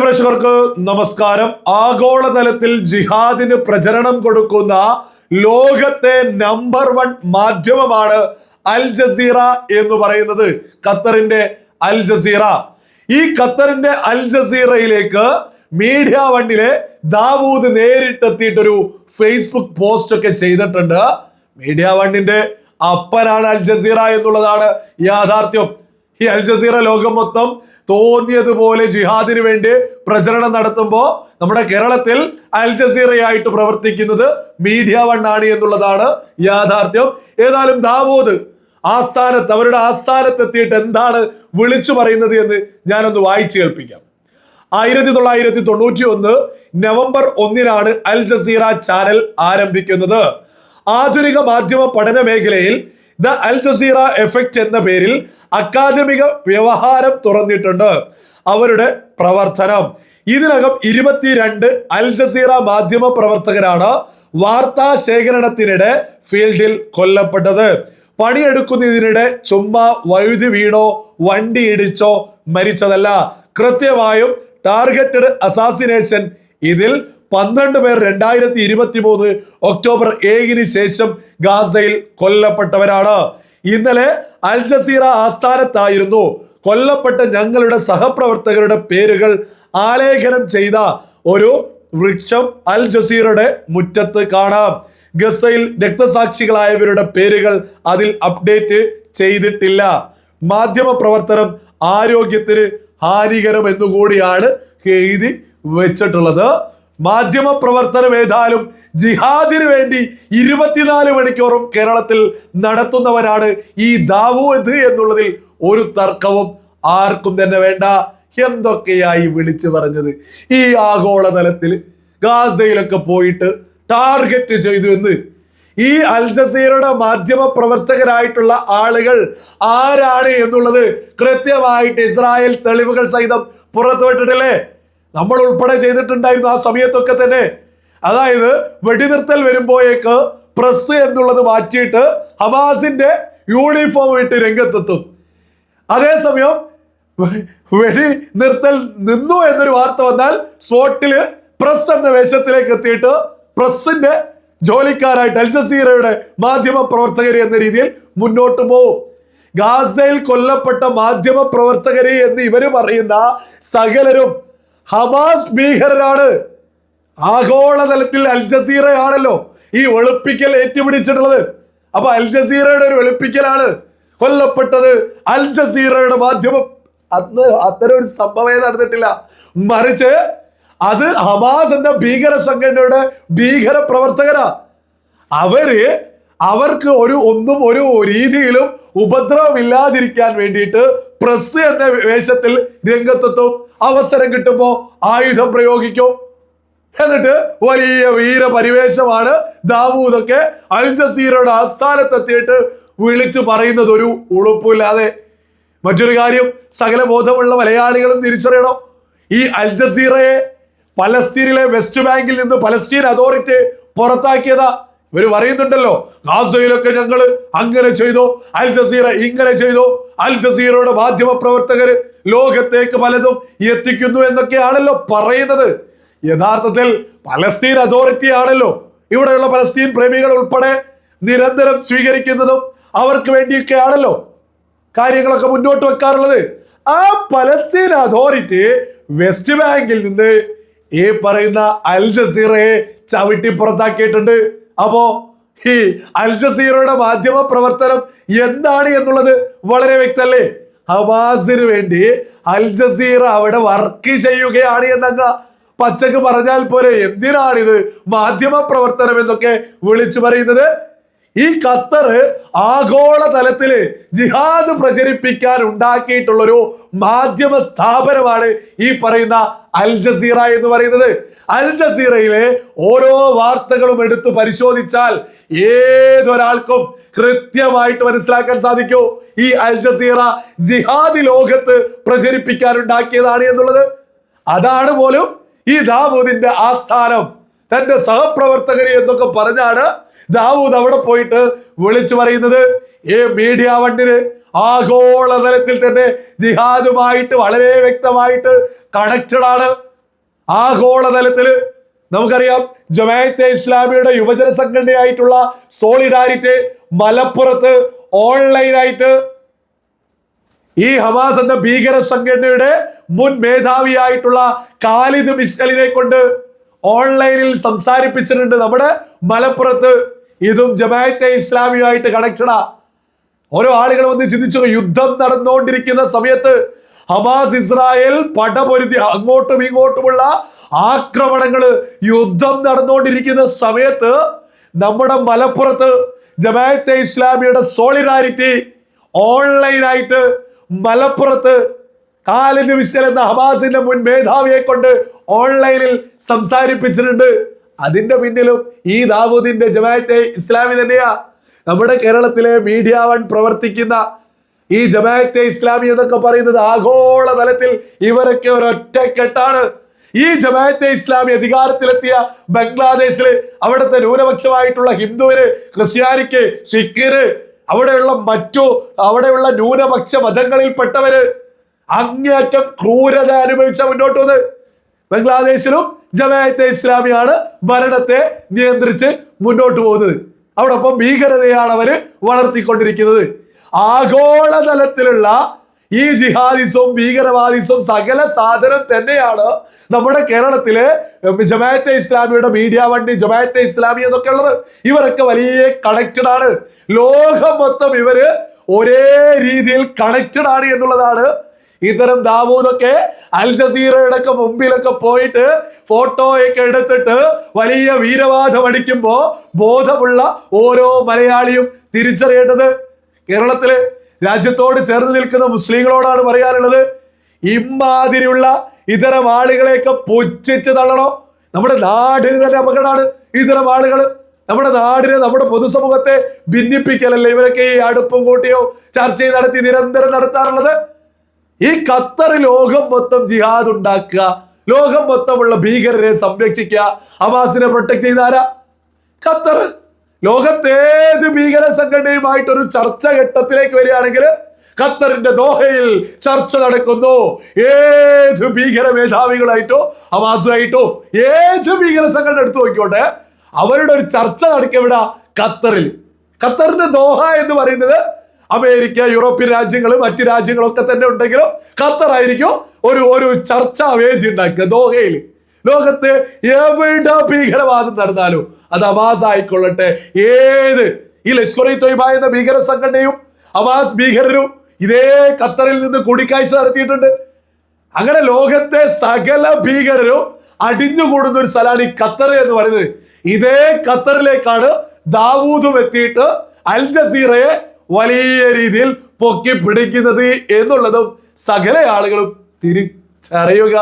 പ്രേക്ഷകർക്ക് നമസ്കാരം. ആഗോളതലത്തിൽ ജിഹാദിന് പ്രചരണം കൊടുക്കുന്ന ലോകത്തെ നമ്പർ വൺ മാധ്യമമാണ് അൽ ജസീറ എന്ന് പറയുന്നത്. ഖത്തറിന്റെ അൽ ജസീറ. ഈ ഖത്തറിന്റെ അൽ ജസീറയിലേക്ക് മീഡിയ വണ്ണിലെ ദാവൂദ് നേരിട്ടെത്തിയിട്ടൊരു ഫേസ്ബുക്ക് പോസ്റ്റ് ഒക്കെ ചെയ്തിട്ടുണ്ട്. മീഡിയ വണ്ണിന്റെ അപ്പനാണ് അൽ ജസീറ എന്നുള്ളതാണ് യാഥാർത്ഥ്യം. ഈ അൽ ജസീറ ലോകം മൊത്തം തോന്നിയതുപോലെ ജിഹാദിന് വേണ്ടി പ്രചരണം നടത്തുമ്പോൾ നമ്മുടെ കേരളത്തിൽ അൽ ജസീറയായിട്ട് പ്രവർത്തിക്കുന്നത് മീഡിയ വൺ ആണ് എന്നുള്ളതാണ് യാഥാർത്ഥ്യം. ഏതായാലും ദാവൂദ് ആസ്ഥാനത്ത് അവരുടെ ആസ്ഥാനത്ത് എത്തിയിട്ട് എന്താണ് വിളിച്ചു പറയുന്നത് എന്ന് ഞാനൊന്ന് വായിച്ചു കേൾപ്പിക്കാം. ആയിരത്തി തൊള്ളായിരത്തി തൊണ്ണൂറ്റി ഒന്ന് നവംബർ ഒന്നിനാണ് അൽ ജസീറ ചാനൽ ആരംഭിക്കുന്നത്. ആധുനിക മാധ്യമ പഠന മേഖലയിൽ ദ അൽ ജസീറ എഫക്റ്റ് എന്ന പേരിൽ അക്കാദമിക വ്യവഹാരം തുറന്നിട്ടുണ്ട്. അവരുടെ പ്രവർത്തനം. ഇതിനകം ഇരുപത്തിരണ്ട് അൽ ജസീറ മാധ്യമ പ്രവർത്തകരാണ് വാർത്താ ശേഖരണത്തിനിടെ ഫീൽഡിൽ കൊല്ലപ്പെട്ടത്. പണിയെടുക്കുന്നതിനിടെ ചുമ്മാ വഴുതി വീണോ വണ്ടി ഇടിച്ചോ മരിച്ചതല്ല. കൃത്യമായും ടാർഗറ്റഡ് അസാസിനേഷൻ ഇതിൽ പന്ത്രണ്ട് പേർ രണ്ടായിരത്തി ഇരുപത്തി മൂന്ന് ഒക്ടോബർ ഏഴിന് ശേഷം ഗാസയിൽ കൊല്ലപ്പെട്ടവരാണ്. ഇന്നലെ അൽ ജസീറ ആസ്ഥാനത്തായിരുന്നു. കൊല്ലപ്പെട്ട ഞങ്ങളുടെ സഹപ്രവർത്തകരുടെ പേരുകൾ ആലേഖനം ചെയ്ത ഒരു വൃക്ഷം അൽ ജസീറയുടെ മുറ്റത്ത് കാണാം. ഗസയിൽ രക്തസാക്ഷികളായവരുടെ പേരുകൾ അതിൽ അപ്ഡേറ്റ് ചെയ്തിട്ടില്ല. മാധ്യമ പ്രവർത്തനം ആരോഗ്യത്തിന് ഹാനികരം എന്നുകൂടിയാണ് എഴുതി വെച്ചിട്ടുള്ളത്. മാധ്യമ പ്രവർത്തനം ഏതായാലും ജിഹാദിന് വേണ്ടി ഇരുപത്തിനാല് മണിക്കൂറും കേരളത്തിൽ നടത്തുന്നവരാണ് ഈ ദാവൂദ് എന്നുള്ളതിൽ ഒരു തർക്കവും ആർക്കും തന്നെ വേണ്ട. എന്തൊക്കെയായി വിളിച്ചു പറഞ്ഞത്? ഈ ആഗോളതലത്തിൽ ഗാസയിലൊക്കെ പോയിട്ട് ടാർഗറ്റ് ചെയ്തു എന്ന്. ഈ അൽ ജസീറയുടെ മാധ്യമ പ്രവർത്തകരായിട്ടുള്ള ആളുകൾ ആരാണ് എന്നുള്ളത് കൃത്യമായിട്ട് ഇസ്രായേൽ തെളിവുകൾ സഹിതം പുറത്തുവിട്ടിട്ടില്ലേ? നമ്മൾ ഉൾപ്പെടെ ചെയ്തിട്ടുണ്ടായിരുന്നു ആ സമയത്തൊക്കെ തന്നെ. അതായത് വെടിനിർത്തൽ വരുമ്പോഴേക്ക് പ്രസ് എന്നുള്ളത് മാറ്റിയിട്ട് ഹമാസിന്റെ യൂണിഫോം ഇട്ട് രംഗത്തെത്തും. അതേസമയം വെടി നിർത്തൽ നിന്നു എന്നൊരു വാർത്ത വന്നാൽ സ്പോട്ടിൽ പ്രസ് എന്ന വേഷത്തിലേക്ക് എത്തിയിട്ട് പ്രസിന്റെ ജോലിക്കാരായിട്ട് അൽ ജസീറയുടെ മാധ്യമ പ്രവർത്തകർ എന്ന രീതിയിൽ മുന്നോട്ട് പോവും. ഗാസയിൽ കൊല്ലപ്പെട്ട മാധ്യമ പ്രവർത്തകരെ എന്ന് ഇവർ പറയുന്ന സകലരും ഹമാസ് ഭീകരരാണ്. ആഗോളതലത്തിൽ അൽ ജസീറയാണല്ലോ ഈ വെളുപ്പിക്കൽ ഏറ്റുപിടിച്ചിട്ടുള്ളത്. അപ്പൊ അൽ ജസീറയുടെ ഒരു വെളുപ്പിക്കലാണ് കൊല്ലപ്പെട്ടത് അൽ ജസീറയുടെ മാധ്യമം. അന്ന് അത്തരം ഒരു സംഭവമേ നടന്നിട്ടില്ല. മറിച്ച് അത് ഹമാസ് എന്ന ഭീകര സംഘടനയുടെ ഭീകര പ്രവർത്തകരാ. അവർ അവർക്ക് ഒരു ഒന്നും ഒരു രീതിയിലും ഉപദ്രവമില്ലാതിരിക്കാൻ വേണ്ടിയിട്ട് പ്രസ് എന്ന വേഷത്തിൽ രംഗത്തെത്തും. അവസരം കിട്ടുമ്പോ ആയുധം പ്രയോഗിക്കും. എന്നിട്ട് വലിയ വീരപരിവേഷമാണ് ദാവൂദൊക്കെ അൽ ജസീറയുടെ ആസ്ഥാനത്തെത്തിയിട്ട് വിളിച്ചു പറയുന്നത് ഒരു ഉളുപ്പില്ലാതെ. മറ്റൊരു കാര്യം സകല ബോധമുള്ള മലയാളികളും തിരിച്ചറിയണം. ഈ അൽ ജസീറയെ പലസ്തീനിലെ വെസ്റ്റ് ബാങ്കിൽ നിന്ന് പലസ്തീൻ അതോറിറ്റി പുറത്താക്കിയതാ. ഇവർ പറയുന്നുണ്ടല്ലോ ഗാസയിലൊക്കെ ഞങ്ങൾ അങ്ങനെ ചെയ്തു അൽ ജസീറ ഇങ്ങനെ ചെയ്തു അൽ ജസീറയുടെ മാധ്യമ പ്രവർത്തകര് ലോകത്തേക്ക് പലതും എത്തിക്കുന്നു എന്നൊക്കെയാണല്ലോ പറയുന്നത്. യഥാർത്ഥത്തിൽ പലസ്തീൻ അതോറിറ്റി ആണല്ലോ ഇവിടെയുള്ള പലസ്തീൻ പ്രേമികൾ ഉൾപ്പെടെ നിരന്തരം സ്വീകരിക്കുന്നതും അവർക്ക് വേണ്ടിയൊക്കെ ആണല്ലോ കാര്യങ്ങളൊക്കെ മുന്നോട്ട് വെക്കാറുള്ളത്. ആ പലസ്തീൻ അതോറിറ്റി വെസ്റ്റ് ബാങ്കിൽ നിന്ന് ഈ പറയുന്ന അൽ ജസീറയെ ചവിട്ടി പുറത്താക്കിയിട്ടുണ്ട്. അപ്പോ ഈ അൽ ജസീറയുടെ മാധ്യമ പ്രവർത്തനം എന്താണ് എന്നുള്ളത് വളരെ വ്യക്തല്ലേ? ഹമാസിന് വേണ്ടി അൽ ജസീറ അവിടെ വർക്ക് ചെയ്യുകയാണ് എന്നങ്ങ് പച്ചക്ക് പറഞ്ഞാൽ പോരെ. എന്തിനാണിത്? മാധ്യമ പ്രവർത്തനം എന്നൊക്കെ വിളിച്ചു പറയുന്നത് ഈ ഖത്തർ ആഗോള തലത്തിൽ ജിഹാദ് പ്രചരിപ്പിക്കാൻ ഉണ്ടാക്കിയിട്ടുള്ള ഒരു മാധ്യമ സ്ഥാപനമാണ് ഈ പറയുന്ന അൽ ജസീറ എന്ന് പറയുന്നത്. അൽ ജസീറയിലെ ഓരോ വാർത്തകളും എടുത്തു പരിശോധിച്ചാൽ ഏതൊരാൾക്കും കൃത്യമായിട്ട് മനസ്സിലാക്കാൻ സാധിക്കൂ. ഈ അൽ ജസീറ ജിഹാദി ലോകത്ത് പ്രചരിപ്പിക്കാൻ ഉണ്ടാക്കിയതാണ് എന്നുള്ളത്. അതാണ് പോലും ഈ ദാവൂദിന്റെ ആസ്ഥാനം. തന്റെ സഹപ്രവർത്തകരെ എന്നൊക്കെ പറഞ്ഞാണ് ദാവൂദ് അവിടെ പോയിട്ട് വിളിച്ചു പറയുന്നത് ഈ മീഡിയ വണ്ടിന് ആഗോളതലത്തിൽ തന്നെ ജിഹാദുമായിട്ട് വളരെ വ്യക്തമായിട്ട് കണക്റ്റഡ് ആണ്. ആഗോളതലത്തിൽ നമുക്കറിയാം ജമാഅത്തെ ഇസ്ലാമിയുടെ യുവജന സംഘടനയായിട്ടുള്ള സോളിഡാരിറ്റി മലപ്പുറത്ത് ഓൺലൈനായിട്ട് ഈ ഹമാസ് എന്ന ഭീകര സംഘടനയുടെ മുൻ മേധാവിയായിട്ടുള്ള കാലിദ് മിസ്കലിനെ കൊണ്ട് ഓൺലൈനിൽ സംസാരിപ്പിച്ചിട്ടുണ്ട് നമ്മുടെ മലപ്പുറത്ത്. ഇതും ജമാഅത്തെ ഇസ്ലാമിയുമായിട്ട് കണക്ഷനാ ഓരോ ആളുകൾ വന്ന് ചിന്തിച്ചു യുദ്ധം നടന്നുകൊണ്ടിരിക്കുന്ന സമയത്ത് ഹമാസ് ഇസ്രായേൽ പടപൊരുതി അങ്ങോട്ടും ഇങ്ങോട്ടുമുള്ള ആക്രമണങ്ങൾ യുദ്ധം നടന്നുകൊണ്ടിരിക്കുന്ന സമയത്ത് നമ്മുടെ മലപ്പുറത്ത് ജമാഅത്തെ ഇസ്ലാമിയുടെ സോളിഡാരിറ്റി ഓൺലൈനായിട്ട് മലപ്പുറത്ത് കാലിന് വിശ്വൽ എന്ന ഹമാസിന്റെ മുൻ മേധാവിയെ കൊണ്ട് ഓൺലൈനിൽ സംസാരിപ്പിച്ചിട്ടുണ്ട്. അതിന്റെ പിന്നിലും ഈ ദാവൂദിന്റെ ജമാഅത്തെ ഇസ്ലാമി തന്നെയാ. നമ്മുടെ കേരളത്തിലെ മീഡിയ വൺ പ്രവർത്തിക്കുന്ന ഈ ജമാഅത്തെ ഇസ്ലാമി എന്നൊക്കെ പറയുന്നത് ആഗോള തലത്തിൽ ഇവരൊക്കെ ഒരൊറ്റക്കെട്ടാണ്. ഈ ജമാഅത്തെ ഇസ്ലാമി അധികാരത്തിലെത്തിയ ബംഗ്ലാദേശിൽ അവിടുത്തെ ന്യൂനപക്ഷമായിട്ടുള്ള ഹിന്ദുവിന് ക്രിസ്ത്യാനിക്ക് സിഖിന് അവിടെയുള്ള മറ്റു അവിടെയുള്ള ന്യൂനപക്ഷ മതങ്ങളിൽപ്പെട്ടവര് അങ്ങേയറ്റം ക്രൂരത അനുഭവിച്ച മുന്നോട്ട് വന്ന് ബംഗ്ലാദേശിലും ജമാഅത്തെ ഇസ്ലാമിയാണ് ഭരണത്തെ നിയന്ത്രിച്ച് മുന്നോട്ട് പോകുന്നത്. അവിടെ ഒപ്പം ഭീകരതയാണ് അവർ വളർത്തിക്കൊണ്ടിരിക്കുന്നത്. ആഗോളതലത്തിലുള്ള ഈ ജിഹാദിസവും ഭീകരവാദിസവും സകല സാധനം തന്നെയാണ് നമ്മുടെ കേരളത്തിലെ ജമാഅത്തെ ഇസ്ലാമിയുടെ മീഡിയ വണ്ടി ജമാഅത്തെ ഇസ്ലാമി എന്നൊക്കെ ഉള്ളത്. ഇവരൊക്കെ വലിയ കണക്റ്റഡ് ആണ്. ലോകം മൊത്തം ഇവർ ഒരേ രീതിയിൽ കണക്റ്റഡ് ആണ് എന്നുള്ളതാണ് ഇത്തരം ദാവൂദൊക്കെ അൽ ജസീറയുടെ മുമ്പിലൊക്കെ പോയിട്ട് ഫോട്ടോയൊക്കെ എടുത്തിട്ട് വലിയ വീരവാദം അടിക്കുമ്പോൾ ബോധമുള്ള ഓരോ മലയാളിയും തിരിച്ചറിയേണ്ടത് കേരളത്തിൽ രാജ്യത്തോട് ചേർന്ന് നിൽക്കുന്ന മുസ്ലിങ്ങളോടാണ് പറയാനുള്ളത്. ഇമാതിരിയുള്ള ഇത്തരം ആളുകളെയൊക്കെ പുച്ഛിച്ച് തള്ളണം? നമ്മുടെ നാടിന് തന്നെ അപകടമാണ് ഇത്തരം ആളുകൾ. നമ്മുടെ നാടിനെ നമ്മുടെ പൊതുസമൂഹത്തെ ഭിന്നിപ്പിക്കലല്ലേ ഇവരൊക്കെ ഈ അടുപ്പും കൂട്ടിയോ ചർച്ചയും നടത്തി നിരന്തരം നടത്താറുള്ളത്? ഈ ഖത്തർ ലോകം മൊത്തം ജിഹാദ് ഉണ്ടാക്കുക. ലോകം മൊത്തമുള്ള ഭീകരരെ സംരക്ഷിക്കുക. ഹമാസിനെ പ്രൊട്ടക്ട് ചെയ്താരാ ഖത്തർ. ലോകത്തേത് ഭീകര സംഘടനയുമായിട്ട് ഒരു ചർച്ച ഘട്ടത്തിലേക്ക് വരികയാണെങ്കിൽ ഖത്തറിന്റെ ദോഹയിൽ ചർച്ച നടക്കുന്നു. ഏത് ഭീകര മേധാവികളായിട്ടോ ഹമാസുമായിട്ടോ ഏത് ഭീകര സംഘടന എടുത്തു നോക്കിക്കോട്ടെ അവരുടെ ഒരു ചർച്ച നടക്കുക ഇവിടെ ഖത്തറിൽ. ഖത്തറിന്റെ ദോഹ എന്ന് പറയുന്നത് അമേരിക്ക യൂറോപ്യൻ രാജ്യങ്ങൾ മറ്റ് രാജ്യങ്ങളൊക്കെ തന്നെ ഉണ്ടെങ്കിലും ഖത്തർ ആയിരിക്കും ഒരു ഒരു ചർച്ചാ വേദി ഉണ്ടാക്കുക ദോഹയിൽ ലോകത്ത് എവിടെ ഭീകരവാദം നടന്നാലും അത് അവാസ് ആയിക്കൊള്ളട്ടെ. ഏത്? ഈ ലഷ്കർ ഇ തൊയ്ബ എന്ന ഭീകര സംഘടനയും അവാസ് ഭീകരരും ഇതേ ഖത്തറിൽ നിന്ന് കൂടിക്കാഴ്ച നടത്തിയിട്ടുണ്ട്. അങ്ങനെ ലോകത്തെ സകല ഭീകരരും അടിഞ്ഞുകൂടുന്ന ഒരു സ്ഥലമാണ് ഈ ഖത്തർ എന്ന് പറയുന്നത്. ഇതേ ഖത്തറിലേക്കാണ് ദാവൂദും എത്തിയിട്ട് അൽ ജസീറയെ വലിയ രീതിയിൽ പൊക്കി പിടിക്കുന്നത് എന്നുള്ളതും സകല ആളുകളും തിരിച്ചറിയുക.